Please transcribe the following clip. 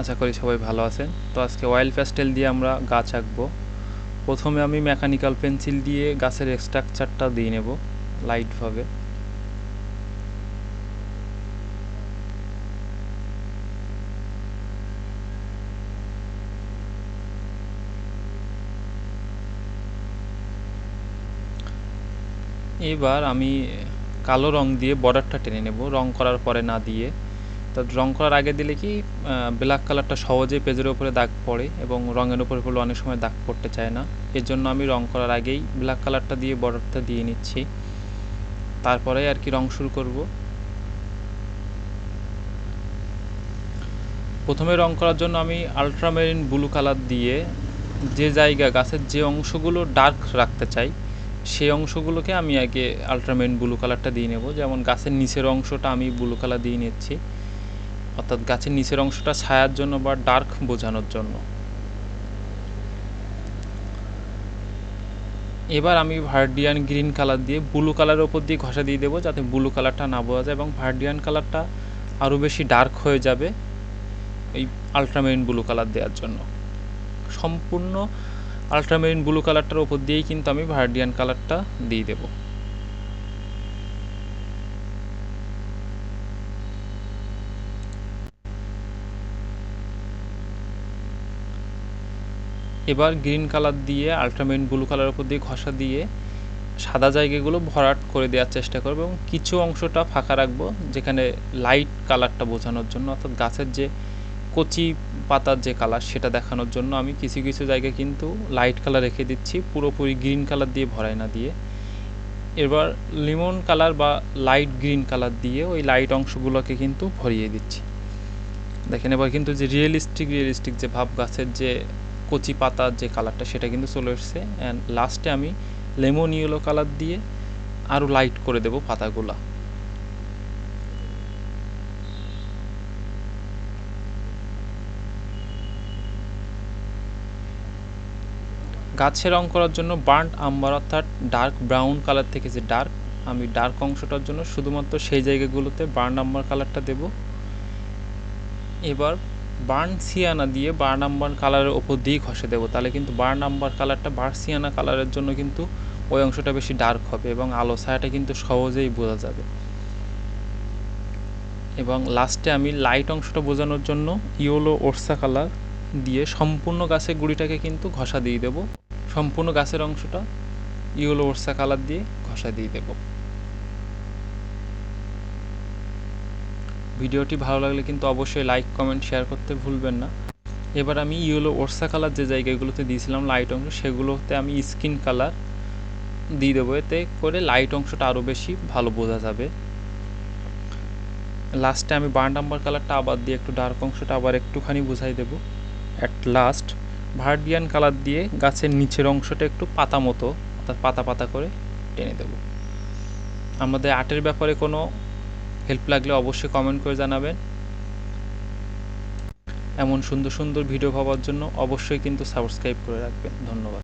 আশা করি সবাই ভালো আছেন। তো আজকে অয়েল প্যাস্টেল দিয়ে আমরা গাছ আঁকবো। প্রথমে আমি মেকানিক্যাল পেন্সিল দিয়ে গাছের স্ট্রাকচারটা দিয়ে নেব লাইটভাবে এবার আমি কালো রং দিয়ে বর্ডারটা টেনে নেব। রং করার পরে না দিয়ে তো রং করার আগে দিলে কি ব্ল্যাক কালারটা সহজেই পেজের উপরে দাগ পড়ে এবং রঙের উপরে পড়লে অনেক সময় দাগ পড়তে চায় না। এর জন্য আমি রং করার আগেই ব্ল্যাক কালারটা দিয়ে বর্ডারটা দিয়ে নিচ্ছি। তারপরে আর কি রং শুরু করব। প্রথমে রং করার জন্য আমি আলট্রামেরিন ব্লু কালার দিয়ে যে জায়গা, গাছের যে অংশগুলো ডার্ক রাখতে চাই, সেই অংশগুলোকে আমি আগে আলট্রামেরিন ব্লু কালারটা দিয়ে নেব। যেমন গাছের নিচের অংশটা আমি ব্লু কালার দিয়ে নিচ্ছি। অর্থাৎ গাছের নিচের অংশটা ছায়ার জন্য বা ডার্ক বোঝানোর জন্য। এবার আমি ভার্ডিয়ান গ্রিন কালার দিয়ে ব্লু কালারের ওপর দিয়ে ঘষা দিয়ে দেবো যাতে ব্লু কালারটা না বোঝা যায় এবং ভার্ডিয়ান কালারটা আরও বেশি ডার্ক হয়ে যাবে এই আলট্রামেরিন ব্লু কালার দেওয়ার জন্য। সম্পূর্ণ আলট্রামেরিন ব্লু কালারটার ওপর দিয়েই কিন্তু আমি ভার্ডিয়ান কালারটা দিয়ে দেবো। এবার গ্রিন কালার দিয়ে আলট্রামেরিন ব্লু কালারের উপর দিয়ে ঘষা দিয়ে সাদা জায়গাগুলো ভরাট করে দেওয়ার চেষ্টা করব এবং কিছু অংশটা ফাঁকা রাখব যেখানে লাইট কালারটা বোঝানোর জন্য, অর্থাৎ গাছের যে কচি পাতার যে কালার সেটা দেখানোর জন্য আমি কিছু কিছু জায়গায় কিন্তু লাইট কালার রেখে দিচ্ছি, পুরোপুরি গ্রিন কালার দিয়ে ভরাই না দিয়ে। এবার লিমন কালার বা লাইট গ্রিন কালার দিয়ে ওই লাইট অংশগুলোকে কিন্তু ভরিয়ে দিচ্ছি। দেখেন এবার কিন্তু যে রিয়েলিস্টিক রিয়েলিস্টিক যে ভাব গাছের যে কচি পাতার যে কালারটা, সেটা কিন্তু চলে এসছে। অ্যান্ড লাস্টে আমি লেমন ইয়েলো কালার দিয়ে আরও লাইট করে দেব পাতাগুলা। গাছে রং করার জন্য বার্ন্ট আম্বার অর্থাৎ ডার্ক ব্রাউন কালার থেকে যে ডার্ক আমি ডার্ক অংশটার জন্য শুধুমাত্র সেই জায়গাগুলোতে বার্ন আম্বার কালারটা দেব। এবার বার্ন সিয়ানা দিয়ে বার নাম্বার কালারের ওপর দিয়েই ঘষে দেবো। তাহলে কিন্তু বার নাম্বার কালারটা বার সিয়ানা কালারের জন্য কিন্তু ওই অংশটা বেশি ডার্ক হবে এবং আলো ছায়াটা কিন্তু সহজেই বোঝা যাবে। এবং লাস্টে আমি লাইট অংশটা বোঝানোর জন্য ইয়েলো ওরসা কালার দিয়ে সম্পূর্ণ গাছের গুঁড়িটাকে কিন্তু ঘষা দিয়ে দেবো। সম্পূর্ণ গাছের অংশটা ইয়েলো ওরসা কালার দিয়ে ঘষা দিয়ে দেবো। ভিডিওটি ভালো লাগলে কিন্তু অবশ্যই লাইক কমেন্ট শেয়ার করতে ভুলবেন না। এবার আমি ইয়েলো ওরসা কালার যে জায়গাগুলোতে দিয়েছিলাম লাইট অংশ, সেগুলোতে আমি স্কিন কালার দিয়ে দেবো। এতে করে লাইট অংশটা আরও বেশি ভালো বোঝা যাবে। লাস্টে আমি বার নাম্বার কালারটা আবার দিয়ে একটু ডার্ক অংশটা আবার একটুখানি বোঝাই দেবো। অ্যাট লাস্ট ভার্ডিয়ান কালার দিয়ে গাছের নিচের অংশটা একটু পাতা মতো, অর্থাৎ পাতা পাতা করে টেনে দেবো। আমাদের আর্টের ব্যাপারে কোনো হেল্প লাগলে অবশ্যই কমেন্ট করে জানাবেন। এমন সুন্দর সুন্দর ভিডিও পাওয়ার জন্য অবশ্যই কিন্তু সাবস্ক্রাইব করে রাখবেন। ধন্যবাদ।